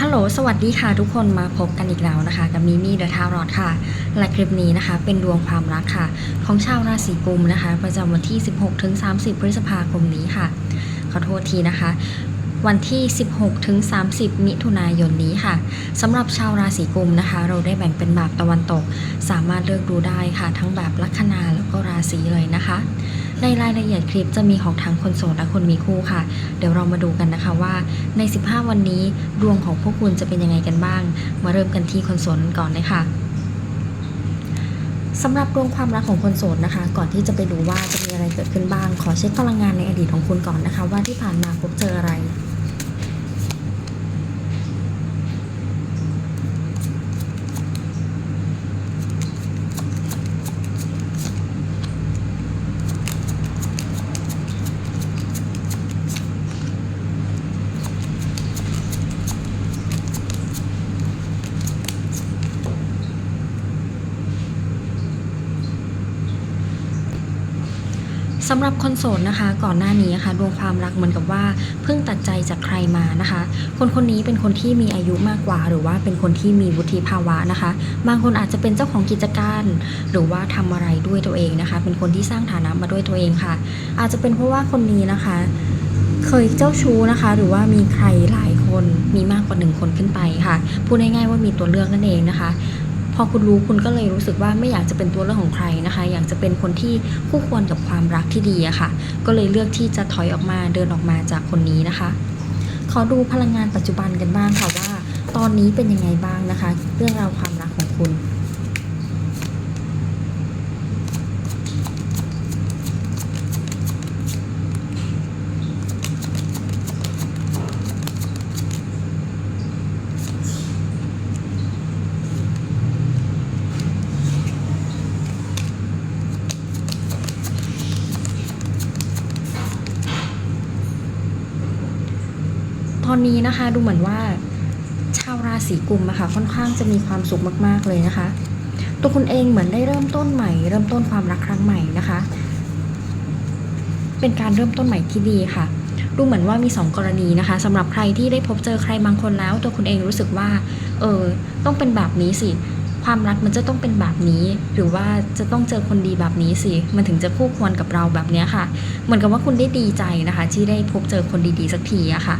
ฮัลโหล สวัสดีค่ะทุกคนมาพบกันอีกแล้วนะคะ กับมิมี่เดอะทารอดค่ะ และคลิปนี้นะคะ เป็นดวงความรักค่ะ ของชาวราศีกุมนะคะ ประจำวันที่ 16ถึง30 พฤษภาคมนี้ค่ะ ขอโทษทีนะคะ วันที่ 16ถึง30 มิถุนายนนี้ค่ะสำหรับชาวราศีกุมนะคะ เราได้แบ่งเป็นแบบตะวันตก สามารถเลือกดูได้ค่ะ ทั้งแบบลัคนาแล้วก็ราศีเลยนะคะ ในรายละเอียดคลิปจะมีของทั้งคนโสดและคนมีคู่ค่ะ เดี๋ยวเรามาดูกันนะคะว่าใน 15 วันนี้ดวงของพวกคุณจะเป็นยังไงกันบ้าง มาเริ่มกันที่คนโสดก่อนเลยค่ะสำหรับดวงความรักของคนโสดนะคะ ก่อนที่จะไปดูว่าจะมีอะไรเกิดขึ้นบ้าง ขอเช็คพลังงานในอดีตของคุณก่อนนะคะ ว่าที่ผ่านมาพบเจออะไร สำหรับคนโสดนะคะ ก่อนหน้านี้นะคะดวงความรักเหมือนกับว่าเพิ่งตัดใจจากใครมานะคะ คนคนนี้เป็นคนที่มีอายุมากกว่า หรือว่าเป็นคนที่มีวุฒิภาวะนะคะ บางคนอาจจะเป็นเจ้าของกิจการ หรือว่าทำอะไรด้วยตัวเองนะคะ เป็นคนที่สร้างฐานะมาด้วยตัวเองค่ะ อาจจะเป็นเพราะว่าคนนี้นะคะ เคยเจ้าชู้นะคะ หรือว่ามีใครหลายคนมีมากกว่าหนึ่งคนขึ้นไปค่ะพูดง่ายๆว่ามีตัวเลือกนั่นเองนะคะ พอคุณรู้คุณก็เลยรู้สึกว่าไม่อยากจะเป็นตัวเลือกของใครนะคะ อยากจะเป็นคนที่คู่ควรกับความรักที่ดีอะค่ะ ก็เลยเลือกที่จะถอยออกมาเดินออกมาจากคนนี้นะคะ ขอดูพลังงานปัจจุบันกันบ้างค่ะว่า ตอนนี้เป็นยังไงบ้างนะคะ เรื่องราวความรักของคุณ นี้นะคะดูเหมือนว่า ชาวราศีกุมอะค่ะค่อนข้างจะมีความสุขมากๆเลยนะคะ ตัวคุณเองเหมือนได้เริ่มต้นใหม่ เริ่มต้นความรักครั้งใหม่นะคะ เป็นการเริ่มต้นใหม่ที่ดีค่ะดูเหมือนว่ามี 2 กรณีนะคะสำหรับใครที่ได้พบเจอใครบางคนแล้ว ตัวคุณเองรู้สึกว่า เออต้องเป็นแบบนี้สิ ความรักมันจะต้องเป็นแบบนี้ หรือว่าจะต้องเจอคนดีแบบนี้สิ มันถึงจะคู่ควรกับเราแบบนี้ค่ะ เหมือนกับว่าคุณได้ดีใจนะคะ ที่ได้พบเจอคนดีๆสักทีอะค่ะ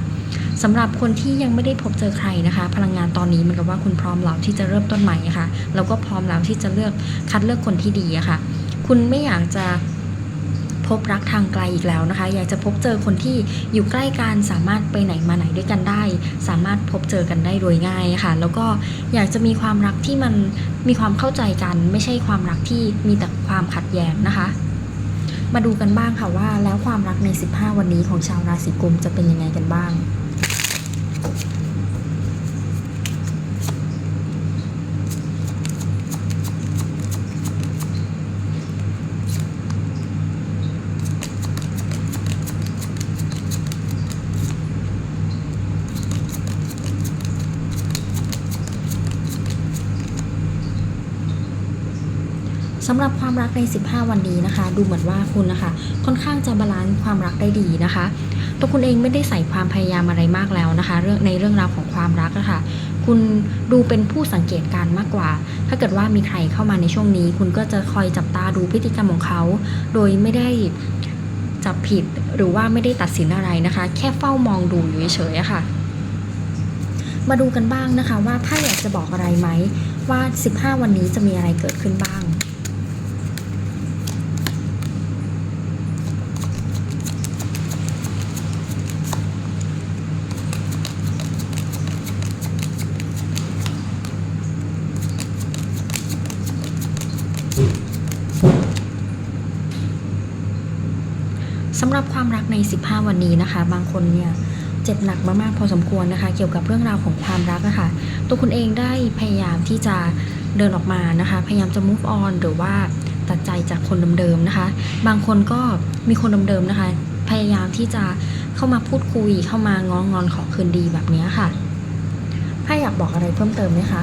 สำหรับคนที่ยังไม่ได้พบเจอใครนะคะ พลังงานตอนนี้มันกับว่าคุณพร้อมแล้วที่จะเริ่มต้นใหม่ะค่ะแล้วก็พร้อมแล้วที่จะเลือกคัดเลือกคนที่ดีอะค่ะ คุณไม่อยากจะพบรักทางไกลอีกแล้วนะคะ อยากจะพบเจอคนที่อยู่ใกล้กันสามารถไปไหนมาไหนด้วยกันได้ สามารถพบเจอกันได้โดยง่ายค่ะ แล้วก็อยากจะมีความรักที่มันมีความเข้าใจกัน ไม่ใช่ความรักที่มีแต่ความขัดแย้งนะคะ มาดูกันบ้างค่ะว่าแล้วความรักใน 15 วันนี้ของชาวราศีกุมจะเป็นยังไงกันบ้าง หรับความรักใน 15 วันนี้นะคะ ดูเหมือนว่าคุณนะคะ ค่อนข้างจะบาลานซ์ความรักได้ดีนะคะ ตัวคุณเองไม่ได้ใส่ความพยายามอะไรมากแล้วนะคะ เรื่องในเรื่องราวของความรักอะคะ่ะคุณดูเป็นผู้สังเกตการมากกว่า ถ้าเกิดว่ามีใครเข้ามาในช่วงนี้ คุณก็จะคอยจับตาดูพฤติกรรมของเขา โดยไม่ได้จับผิดหรือว่าไม่ได้ตัดสินอะไรนะคะ แค่เฝ้ามองดูอยู่เฉยๆอะค่ะ มาดูกันบ้างนะคะว่าถ้าอยากจะบอกอะไรไหมว่า 15 วันนี้จะมีอะไรเกิดขึ้นบ้าง สำหรับความรักใน 15 วันนี้นะคะ บางคนเนี่ยเจ็บหนักมากๆพอสมควรนะคะ เกี่ยวกับเรื่องราวของความรักนะคะ ตัวคุณเองได้พยายามที่จะเดินออกมานะคะ พยายามจะ move on หรือว่าตัดใจจากคนเดิมๆนะคะ บางคนก็มีคนเดิมๆนะคะ พยายามที่จะเข้ามาพูดคุยเข้ามาง้องอนขอคืนดีแบบนี้ค่ะ ถ้าอยากบอกอะไรเพิ่มเติมไหมคะ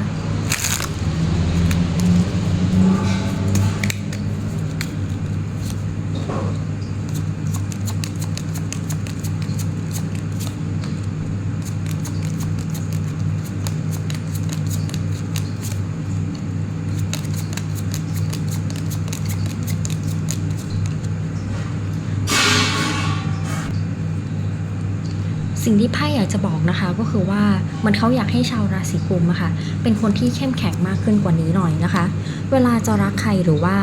สิ่งที่ไพ่อยากจะบอกนะคะก็คือว่ามันเขาอยากให้ชาวราศีกุมอะค่ะเป็นคนที่เข้มแข็งมากขึ้นกว่านี้หน่อยนะคะ เวลาจะรักใครหรือว่า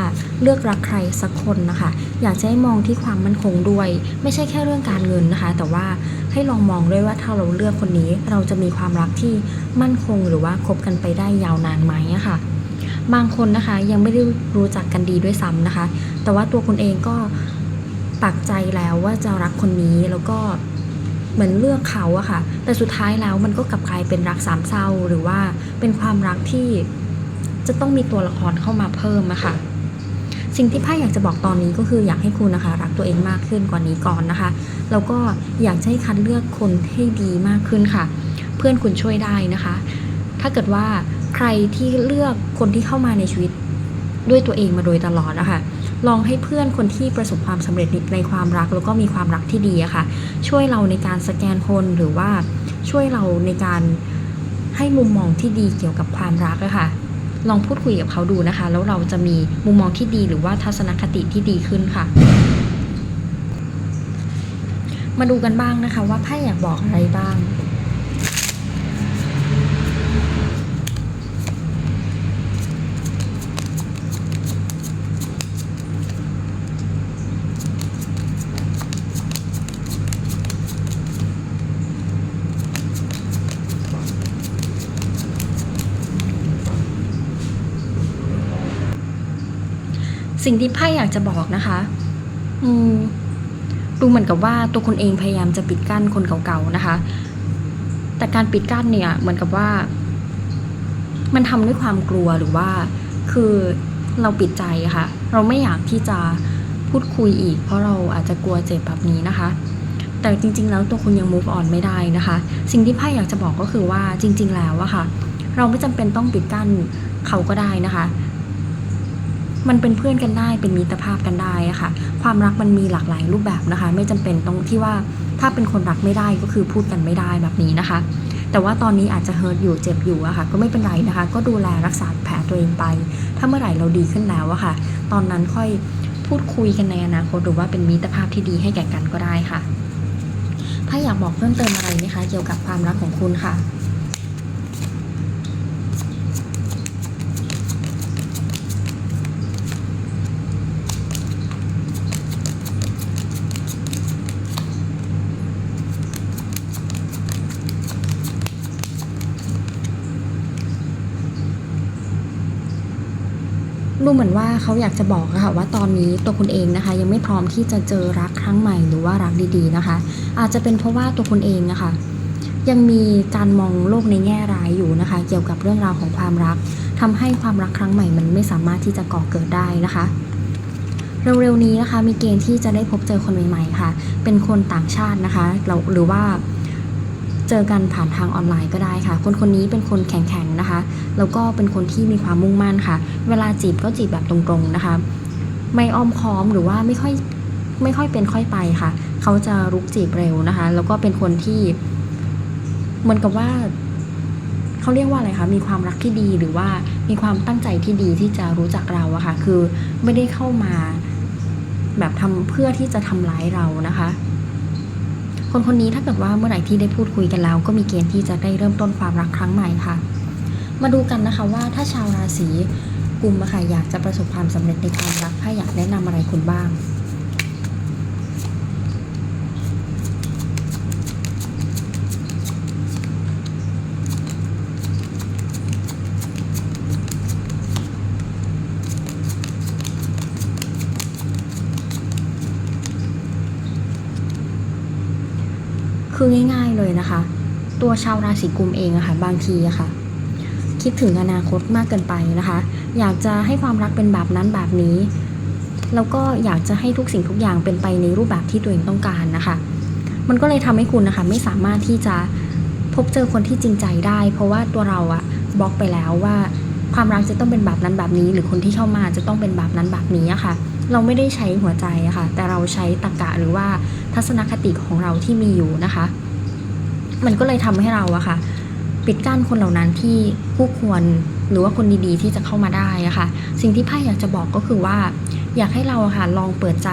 เลือกรักใครสักคนนะคะ อยากจะให้มองที่ความมั่นคงด้วย ไม่ใช่แค่เรื่องการเงินนะคะ แต่ว่าให้ลองมองด้วยว่าถ้าเราเลือกคนนี้เราจะมีความรักที่มั่นคงหรือว่าคบกันไปได้ยาวนานไหมอะค่ะบางคนนะคะยังไม่ได้รู้จักกันดีด้วยซ้ำนะคะ แต่ว่าตัวคุณเองก็ปักใจแล้วว่าจะรักคนนี้แล้วก็ เหมือนเลือกเขาอะค่ะ แต่สุดท้ายแล้วมันก็กลับกลายเป็นรักสามเศร้าหรือว่าเป็นความรักที่จะต้องมีตัวละครเข้ามาเพิ่มอะค่ะ สิ่งที่ไพ่อยากจะบอกตอนนี้ก็คืออยากให้คุณนะคะ รักตัวเองมากขึ้นกว่านี้ก่อนนะคะ แล้วก็อยากให้คัดเลือกคนให้ดีมากขึ้นค่ะ เพื่อนคุณช่วยได้นะคะ ถ้าเกิดว่าใครที่เลือกคนที่เข้ามาในชีวิตด้วยตัวเองมาโดยตลอดนะคะ ลองให้เพื่อนคนที่ประสบความสำเร็จในความรัก แล้วก็มีความรักที่ดีอะค่ะ ช่วยเราในการสแกนคนหรือว่าช่วยเราในการให้มุมมองที่ดีเกี่ยวกับความรักอะค่ะ ลองพูดคุยกับเขาดูนะคะ แล้วเราจะมีมุมมองที่ดีหรือว่าทัศนคติที่ดีขึ้นค่ะ มาดูกันบ้างนะคะว่าไพ่อยากบอกอะไรบ้าง สิ่งที่ไพ่อยากจะบอกนะคะ อืมดูเหมือนกับว่าตัวคุณเองพยายามจะปิดกั้นคนเก่าๆนะคะ แต่การปิดกั้นเนี่ย เหมือนกับว่า มันทำด้วยความกลัวหรือว่า คือเราปิดใจะค่ะ เราไม่อยากที่จะพูดคุยอีก เพราะเราอาจจะกลัวเจ็บแบบนี้นะคะ แต่จริง ๆ แล้วตัวคุณยัง move on ไม่ได้นะคะ สิ่งที่ไพ่อยากจะบอกก็คือว่าจริง ๆ แล้วอะค่ะ เราไม่จำเป็นต้องปิดกั้นเขาก็ได้นะคะ มันเป็นเพื่อนกันได้เป็นมิตรภาพกันได้ค่ะ ความรักมันมีหลากหลายรูปแบบนะคะ ไม่จำเป็นตรงที่ว่าถ้าเป็นคนรักไม่ได้ก็คือพูดกันไม่ได้แบบนี้นะคะ แต่ว่าตอนนี้อาจจะเฮิร์ตอยู่เจ็บอยู่อะค่ะ ก็ไม่เป็นไรนะคะ ก็ดูแลรักษาแผลตัวเองไป ถ้าเมื่อไหร่เราดีขึ้นแล้วอะค่ะ ตอนนั้นค่อยพูดคุยกันในอนาคตหรือว่าเป็นมิตรภาพที่ดีให้แก่กันก็ได้ค่ะ ถ้าอยากบอกเพิ่มเติมอะไรไหมคะ เกี่ยวกับความรักของคุณค่ะ ดูเหมือนว่าเขาอยากจะบอกค่ะว่าตอนนี้ตัวคุณเองนะคะ ยังไม่พร้อมที่จะเจอรักครั้งใหม่หรือว่ารักดีๆนะคะ อาจจะเป็นเพราะว่าตัวคุณเองนะคะยังมีการมองโลกในแง่ร้ายอยู่นะคะ เกี่ยวกับเรื่องราวของความรักทำให้ความรักครั้งใหม่มันไม่สามารถที่จะก่อเกิดได้นะคะเร็วๆนี้นะคะมีเกณฑ์ที่จะได้พบเจอคนใหม่ๆค่ะ เป็นคนต่างชาตินะคะหรือว่า เจอกันผ่านทางออนไลน์ก็ได้ค่ะ คนคนนี้เป็นคนแข็งๆนะคะ แล้วก็เป็นคนที่มีความมุ่งมั่นค่ะ เวลาจีบก็จีบแบบตรงๆนะคะ ไม่อ้อมค้อมหรือว่าไม่ค่อยไม่ค่อยเป็นค่อยไปค่ะ เขาจะรุกจีบเร็วนะคะ แล้วก็เป็นคนที่เหมือนกับว่าเขาเรียกว่าอะไรคะ มีความรักที่ดีหรือว่ามีความตั้งใจที่ดีที่จะรู้จักเราอะค่ะ คือไม่ได้เข้ามาแบบทำเพื่อที่จะทำร้ายเรานะคะ คนคนนี้ถ้าเกิดว่าเมื่อไหร่ที่ได้พูดคุยกันแล้ว ก็มีเกณฑ์ที่จะได้เริ่มต้นความรักครั้งใหม่ค่ะ มาดูกันนะคะว่าถ้าชาวราศีกุมค่ะอยากจะประสบความสำเร็จในความรักไพ่อยากแนะนำอะไรคุณบ้าง คือง่ายๆเลยนะคะ ตัวชาวราศีกุมเองอะค่ะ บางทีอะค่ะ คิดถึงอนาคตมากเกินไปนะคะ อยากจะให้ความรักเป็นแบบนั้นแบบนี้ แล้วก็อยากจะให้ทุกสิ่งทุกอย่างเป็นไปในรูปแบบที่ตัวเองต้องการนะคะ มันก็เลยทำให้คุณนะคะ ไม่สามารถที่จะพบเจอคนที่จริงใจได้ เพราะว่าตัวเราอะบล็อกไปแล้วว่าความรักจะต้องเป็นแบบนั้นแบบนี้ หรือคนที่เข้ามาจะต้องเป็นแบบนั้นแบบนี้อะค่ะ เราไม่ได้ใช้หัวใจอะค่ะ แต่เราใช้ตรรกะหรือว่าทัศนคติของเราที่มีอยู่นะคะ มันก็เลยทำให้เราอะค่ะ ปิดกั้นคนเหล่านั้นที่คู่ควรหรือว่าคนดีๆ ที่จะเข้ามาได้อะค่ะ สิ่งที่ไพ่อยากจะบอกก็คือว่า อยากให้เราค่ะลองเปิดใจ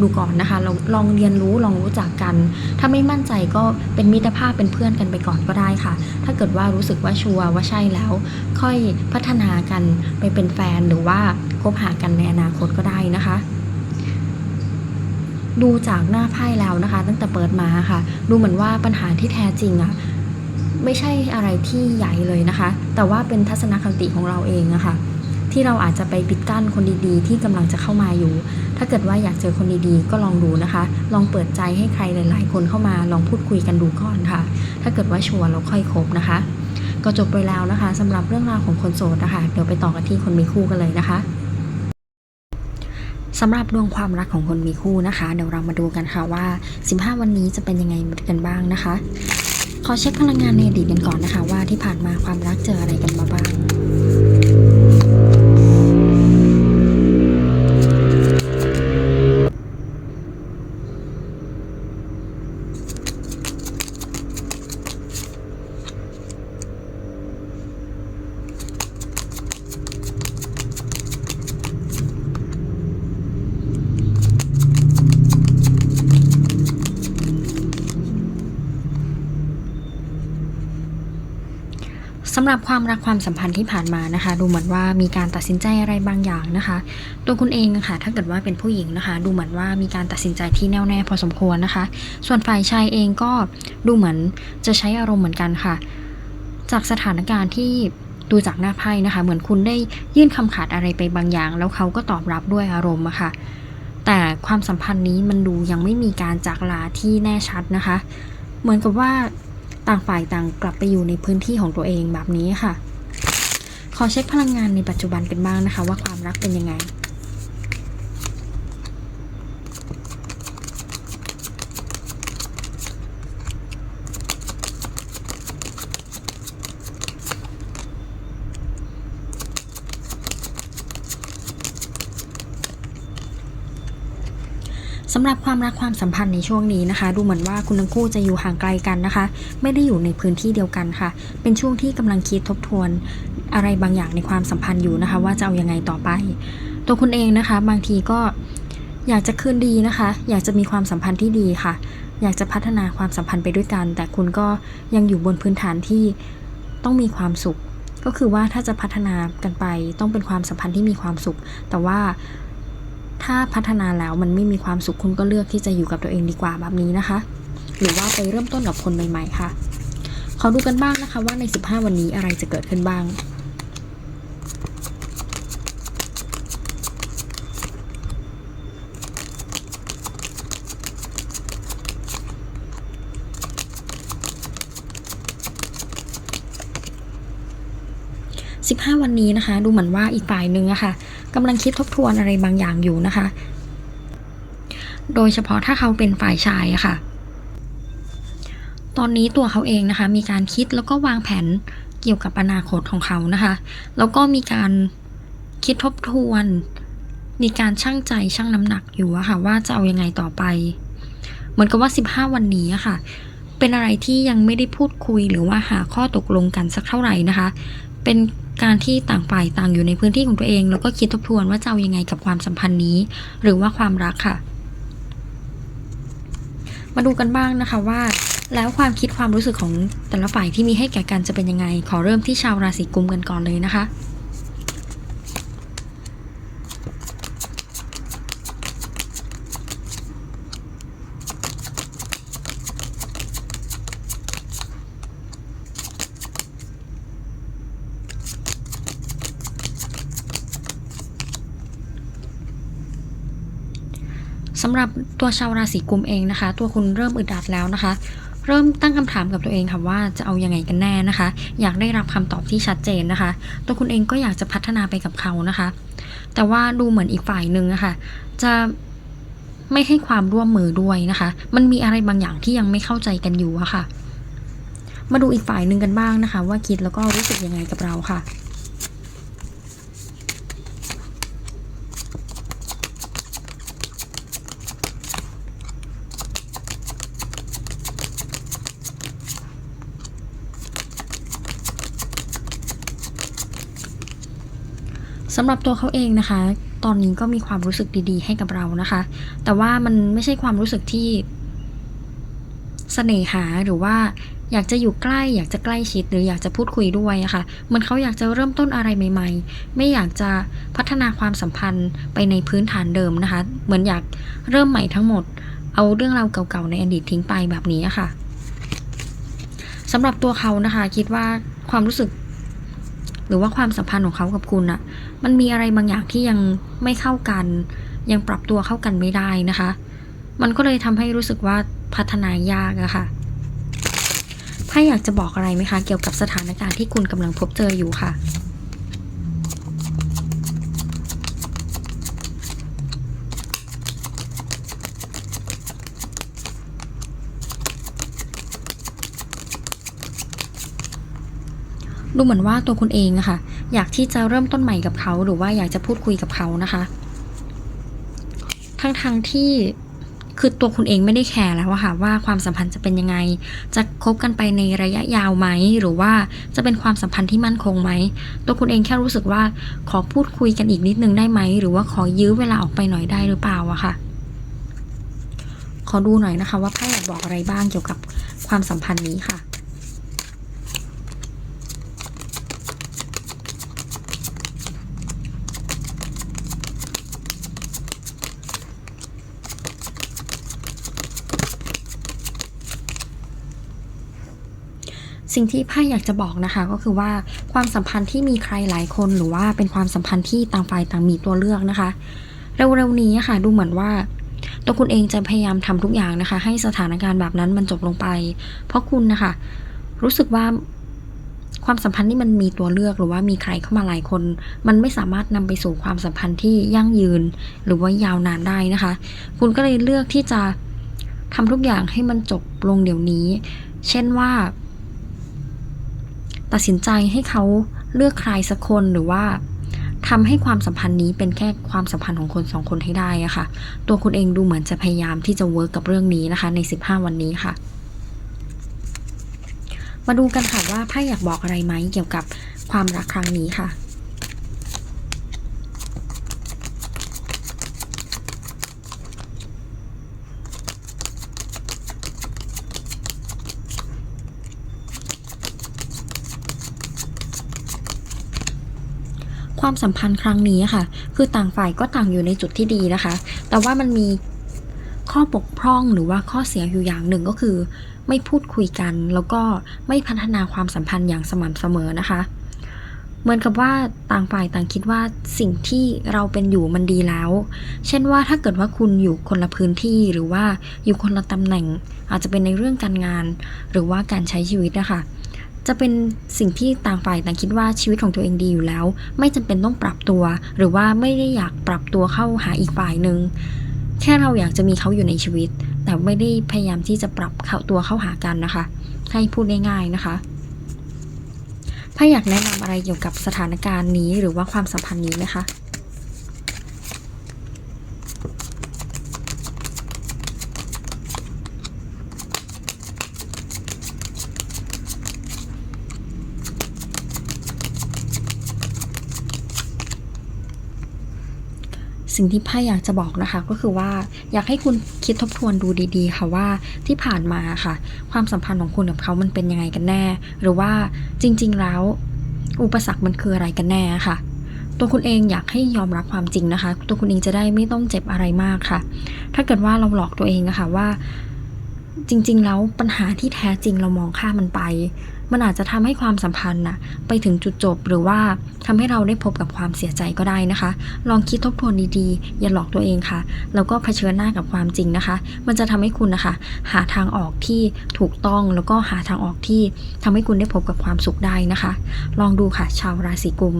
ดูก่อนนะคะลองลองเรียนรู้ลองรู้จักกัน ถ้าไม่มั่นใจก็เป็นมิตรภาพเป็นเพื่อนกันไปก่อนก็ได้ค่ะ ถ้าเกิดว่ารู้สึกว่าชัวร์ว่าใช่แล้ว ค่อยพัฒนากันไปเป็นแฟนหรือว่าคบหากันในอนาคตก็ได้นะคะดูจากหน้าไพ่แล้วนะคะ ตั้งแต่เปิดมาค่ะ ดูเหมือนว่าปัญหาที่แท้จริงอะไม่ใช่อะไรที่ใหญ่เลยนะคะ แต่ว่าเป็นทัศนคติของเราเองอะค่ะ ที่เราอาจจะไปปิดกั้นคนดีๆ ที่กำลังจะเข้ามาอยู่ ถ้าเกิดว่าอยากเจอคนดีๆ ก็ลองดูนะคะ ลองเปิดใจให้ใครหลาย ๆ คนเข้ามาลองพูดคุยกันดูก่อนค่ะ ถ้าเกิดว่าชัวร์เราค่อยคบนะคะ ก็จบไปแล้วนะคะสำหรับเรื่องราวของคนโสดนะคะเดี๋ยวไปต่อกันที่คนมีคู่กันเลยนะคะสำหรับดวงความรักของคนมีคู่นะคะ เดี๋ยวเรามาดูกันค่ะว่า 15 วันนี้จะเป็นยังไงกันบ้างนะคะ ขอเช็คพลังงานในอดีตกันก่อนนะคะ ว่าที่ผ่านมาความรักเจออะไรกันมาบ้าง สำหรับความรักความสัมพันธ์ที่ผ่านมานะคะ ดูเหมือนว่ามีการตัดสินใจอะไรบางอย่างนะคะ ตัวคุณเองนะคะถ้าเกิดว่าเป็นผู้หญิงนะคะ ดูเหมือนว่ามีการตัดสินใจที่แน่วแน่พอสมควรนะคะ ส่วนฝ่ายชายเองก็ดูเหมือนจะใช้อารมณ์เหมือนกันค่ะ จากสถานการณ์ที่ดูจากหน้าไพ่นะคะ เหมือนคุณได้ยื่นคำขาดอะไรไปบางอย่าง แล้วเขาก็ตอบรับด้วยอารมณ์อะค่ะแต่ความสัมพันธ์นี้มันดูยังไม่มีการจากลาที่แน่ชัดนะคะ เหมือนกับว่า ต่างฝ่ายต่างกลับไปอยู่ในพื้นที่ของตัวเองแบบนี้ค่ะ ขอเช็คพลังงานในปัจจุบันกันบ้างนะคะ ว่าความรักเป็นยังไง สำหรับความรักความสัมพันธ์ในช่วงนี้นะคะ ดูเหมือนว่าคุณทั้งคู่จะอยู่ห่างไกลกันนะคะ ไม่ได้อยู่ในพื้นที่เดียวกันค่ะ เป็นช่วงที่กำลังคิดทบทวนอะไรบางอย่างในความสัมพันธ์อยู่นะคะ ว่าจะเอายังไงต่อไป ตัวคุณเองนะคะ บางทีก็อยากจะคืนดีนะคะ อยากจะมีความสัมพันธ์ที่ดีค่ะ อยากจะพัฒนาความสัมพันธ์ไปด้วยกัน แต่คุณก็ยังอยู่บนพื้นฐานที่ต้องมีความสุข ก็คือว่าถ้าจะพัฒนากันไปต้องเป็นความสัมพันธ์ที่มีความสุข แต่ว่า ถ้าพัฒนาแล้วมันไม่มีความสุขคุณก็เลือกที่จะอยู่กับตัวเองดีกว่าแบบนี้นะคะ หรือว่าไปเริ่มต้นกับคนใหม่ๆค่ะขอดูกันบ้างนะคะว่าใน 15 วันนี้อะไรจะเกิดขึ้นบ้าง15 วันนี้นะคะ ดูเหมือนว่าอีกฝ่ายหนึ่งอะค่ะ กำลังคิดทบทวนอะไรบางอย่างอยู่นะคะ โดยเฉพาะถ้าเขาเป็นฝ่ายชายอะค่ะ ตอนนี้ตัวเขาเองนะคะ มีการคิดแล้วก็วางแผนเกี่ยวกับอนาคตของเขานะคะ แล้วก็มีการคิดทบทวน มีการชั่งใจชั่งน้ำหนักอยู่อะค่ะ ว่าจะเอาอยังไงต่อไป เหมือนกับว่า 15 วันนี้อะค่ะ เป็นอะไรที่ยังไม่ได้พูดคุยหรือว่าหาข้อตกลงกันสักเท่าไหร่นะคะ เป็น การที่ต่างฝ่ายต่างอยู่ในพื้นที่ของตัวเอง แล้วก็คิดทบทวนว่าจะเอายังไงกับความสัมพันธ์นี้ หรือว่าความรักค่ะ มาดูกันบ้างนะคะว่า แล้วความคิดความรู้สึกของแต่ละฝ่ายที่มีให้แก่กันจะเป็นยังไง ขอเริ่มที่ชาวราศีกุมกันก่อนเลยนะคะ ตัวชาวราศีกุมเองนะคะ ตัวคุณเริ่มอึดอัดแล้วนะคะ เริ่มตั้งคำถามกับตัวเองค่ะว่าจะเอายังไงกันแน่นะคะ อยากได้รับคำตอบที่ชัดเจนนะคะ ตัวคุณเองก็อยากจะพัฒนาไปกับเขานะคะ แต่ว่าดูเหมือนอีกฝ่ายหนึ่งอะคะ่ะจะไม่ให้ความร่วมมือด้วยนะคะ มันมีอะไรบางอย่างที่ยังไม่เข้าใจกันอยู่อะค่ะ มาดูอีกฝ่ายหนึ่งกันบ้างนะคะ ว่าคิดแล้วก็รู้สึกยังไงกับเราค่ะ สำหรับตัวเขาเองนะคะ ตอนนี้ก็มีความรู้สึกดีๆ ให้กับเรานะคะ แต่ว่ามันไม่ใช่ความรู้สึกที่เสน่หาหรือว่าอยากจะอยู่ใกล้ อยากจะใกล้ชิดหรืออยากจะพูดคุยด้วยอะค่ะเหมือนเขาอยากจะเริ่มต้นอะไรใหม่ ๆ ไม่อยากจะพัฒนาความสัมพันธ์ไปในพื้นฐานเดิมนะคะ เหมือนอยากเริ่มใหม่ทั้งหมด เอาเรื่องราวเก่าๆในอดีตทิ้งไปแบบนี้อะค่ะสำหรับตัวเขานะคะ คิดว่าความรู้สึก หรือว่าความสัมพันธ์ของเขากับคุณอะมันมีอะไรบางอย่างที่ยังไม่เข้ากัน ยังปรับตัวเข้ากันไม่ได้นะคะ มันก็เลยทำให้รู้สึกว่าพัฒนายากอะค่ะไพ่อยากจะบอกอะไรไหมคะ เกี่ยวกับสถานการณ์ที่คุณกำลังพบเจออยู่ค่ะ ดูเหมือนว่าตัวคุณเองอะค่ะ อยากที่จะเริ่มต้นใหม่กับเขา หรือว่าอยากจะพูดคุยกับเขานะคะ ทั้งทงๆที่คือตัวคุณเองไม่ได้แคร์แล้วอะค่ะว่าความสัมพันธ์จะเป็นยังไง จะคบกันไปในระยะยาวไหม หรือว่าจะเป็นความสัมพันธ์ที่มั่นคงไหม ตัวคุณเองแค่รู้สึกว่าขอพูดคุยกันอีกนิดนึงได้ไหม หรือว่าขอยื้อเวลาออกไปหน่อยได้หรือเปล่าอะค่ะ ขอดูหน่อยนะคะ ว่าไพ่อยากบอกอะไรบ้างเกี่ยวกับความสัมพันธ์นี้ค่ะ สิ่งที่ไพ่อยากจะบอกนะคะ ก็คือว่าความสัมพันธ์ที่มีใครหลายคนหรือว่าเป็นความสัมพันธ์ที่ต่างฝ่ายต่างมีตัวเลือกนะคะ เร็วๆนี้ค่ะ ดูเหมือนว่าตัวคุณเองจะพยายามทำทุกอย่างนะคะ ให้สถานการณ์แบบนั้นมันจบลงไป เพราะคุณนะคะ รู้สึกว่าความสัมพันธ์ที่มันมีตัวเลือกหรือว่ามีใครเข้ามาหลายคน มันไม่สามารถนำไปสู่ความสัมพันธ์ที่ยั่งยืน หรือว่ายาวนานได้นะคะ คุณก็เลยเลือกที่จะทำทุกอย่างให้มันจบลงเดี๋ยวนี้ เช่นว่า ตัดสินใจให้เขาเลือกใครสักคนหรือว่าทำให้ความสัมพันธ์นี้เป็นแค่ความสัมพันธ์ของคนสองคนให้ได้อะค่ะ ตัวคุณเองดูเหมือนจะพยายามที่จะเวิร์กกับเรื่องนี้นะคะ ใน 15 วันนี้ค่ะ มาดูกันค่ะว่าไพ่อยากบอกอะไรไหมเกี่ยวกับความรักครั้งนี้ค่ะ ความสัมพันธ์ครั้งนี้ค่ะ คือต่างฝ่ายก็ต่างอยู่ในจุดที่ดีนะคะ แต่ว่ามันมีข้อบกพร่องหรือว่าข้อเสียอยู่อย่างหนึ่งก็คือ ไม่พูดคุยกัน แล้วก็ไม่พัฒนาความสัมพันธ์อย่างสม่ำเสมอนะคะ เหมือนกับว่าต่างฝ่ายต่างคิดว่าสิ่งที่เราเป็นอยู่มันดีแล้ว เช่นว่าถ้าเกิดว่าคุณอยู่คนละพื้นที่หรือว่าอยู่คนละตำแหน่ง อาจจะเป็นในเรื่องการงาน หรือว่าการใช้ชีวิตนะคะ จะเป็นสิ่งที่ต่างฝ่ายต่างคิดว่าชีวิตของตัวเองดีอยู่แล้ว ไม่จำเป็นต้องปรับตัว หรือว่าไม่ได้อยากปรับตัวเข้าหาอีกฝ่ายหนึ่งแค่เราอยากจะมีเขาอยู่ในชีวิต แต่ไม่ได้พยายามที่จะปรับเข้าตัวเข้าหากันนะคะ ให้พูดง่ายๆนะคะ ถ้าอยากแนะนำอะไรเกี่ยวกับสถานการณ์นี้หรือว่าความสัมพันธ์นี้ไหมคะ สิ่งที่ไพ่อยากจะบอกนะคะ ก็คือว่าอยากให้คุณคิดทบทวนดูดีๆ ค่ะว่าที่ผ่านมาค่ะ ความสัมพันธ์ของคุณกับเขามันเป็นยังไงกันแน่ หรือว่าจริง ๆ แล้ว อุปสรรคมันคืออะไรกันแน่ค่ะ ตัวคุณเองอยากให้ยอมรับความจริงนะคะ ตัวคุณเองจะได้ไม่ต้องเจ็บอะไรมากค่ะ ถ้าเกิดว่าเราหลอกตัวเองอะค่ะว่าจริง ๆ แล้วปัญหาที่แท้จริงเรามองข้ามมันไป มันอาจจะทำให้ความสัมพันธ์น่ะไปถึงจุดจบหรือว่าทำให้เราได้พบกับความเสียใจก็ได้นะคะ ลองคิดทบทวนดีๆ อย่าหลอกตัวเองค่ะ แล้วก็เผชิญหน้ากับความจริงนะคะ มันจะทำให้คุณนะคะ หาทางออกที่ถูกต้องแล้วก็หาทางออกที่ทำให้คุณได้พบกับความสุขได้นะคะ ลองดูค่ะ ชาวราศีกุม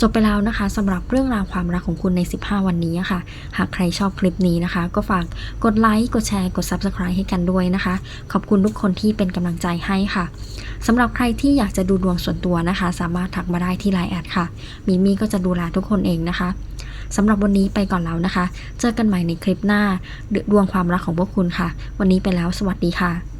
จบไปแล้วนะคะสำหรับเรื่องราวความรักของคุณใน 15 วันนี้ค่ะ หากใครชอบคลิปนี้นะคะ ก็ฝากกดไลค์กดแชร์กด Subscribe ให้กันด้วยนะคะ ขอบคุณทุกคนที่เป็นกำลังใจให้ค่ะสำหรับใครที่อยากจะดูดวงส่วนตัวนะคะ สามารถทักมาได้ที่ไลน์แอดค่ะ มิมี่ก็จะดูแลทุกคนเองนะคะสำหรับวันนี้ไปก่อนแล้วนะคะ เจอกันใหม่ในคลิปหน้าดวงความรักของพวกคุณค่ะ วันนี้ไปแล้วสวัสดีค่ะ